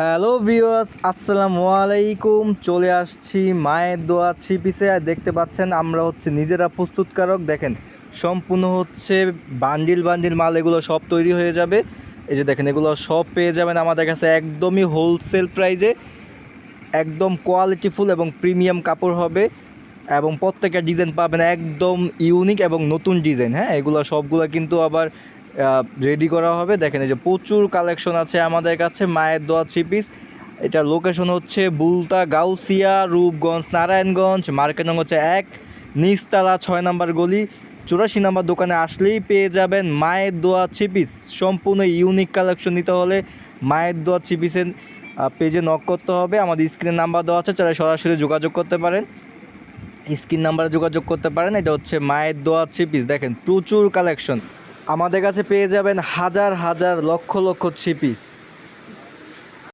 Hello viewers, আসসালামু আলাইকুম। চলে আসছি মায়ের দোয়া ছিপিসে। আর দেখতে পাচ্ছেন, আমরা হচ্ছে নিজেরা প্রস্তুতকারক। দেখেন, সম্পূর্ণ হচ্ছে বান্ডিল বান্ডিল মাল, এগুলো সব তৈরি হয়ে যাবে। এই যে দেখেন, এগুলো সব পেয়ে যাবেন আমাদের কাছে একদমই হোলসেল প্রাইজে একদম কোয়ালিটিফুল এবং প্রিমিয়াম কাপড় হবে। এবং প্রত্যেকটা ডিজাইন পাবেন একদম ইউনিক এবং নতুন ডিজাইন হ্যাঁ? এগুলো সবগুলো কিন্তু আবার রেডি করা হবে। দেখেন এই যে প্রচুর কালেকশন আছে আমাদের কাছে, মায়ের দোয়া থ্রি পিস এটা লোকেশন হচ্ছে বুলতা গাউসিয়া, রূপগঞ্জ, নারায়ণগঞ্জ মার্কেট নং হচ্ছে এক, নিচতলা ছয় নম্বর গলি। চুরাশি নম্বর দোকানে আসলেই পেয়ে যাবেন মায়ের দোয়া থ্রি পিস সম্পূর্ণ ইউনিক কালেকশন নিতে হলে মায়ের দোয়া থ্রি পিসের পেজে নক করতে হবে। আমাদের স্ক্রিনের নাম্বার দেওয়া আছে, চাইলে সরাসরি যোগাযোগ করতে পারেন। স্ক্রিন নাম্বারে যোগাযোগ করতে পারেন। এটা হচ্ছে মায়ের দোয়া থ্রি পিস দেখেন প্রচুর কালেকশন আমাদের কাছে পেয়ে যাবেন হাজার হাজার লক্ষ লক্ষ থ্রি পিস।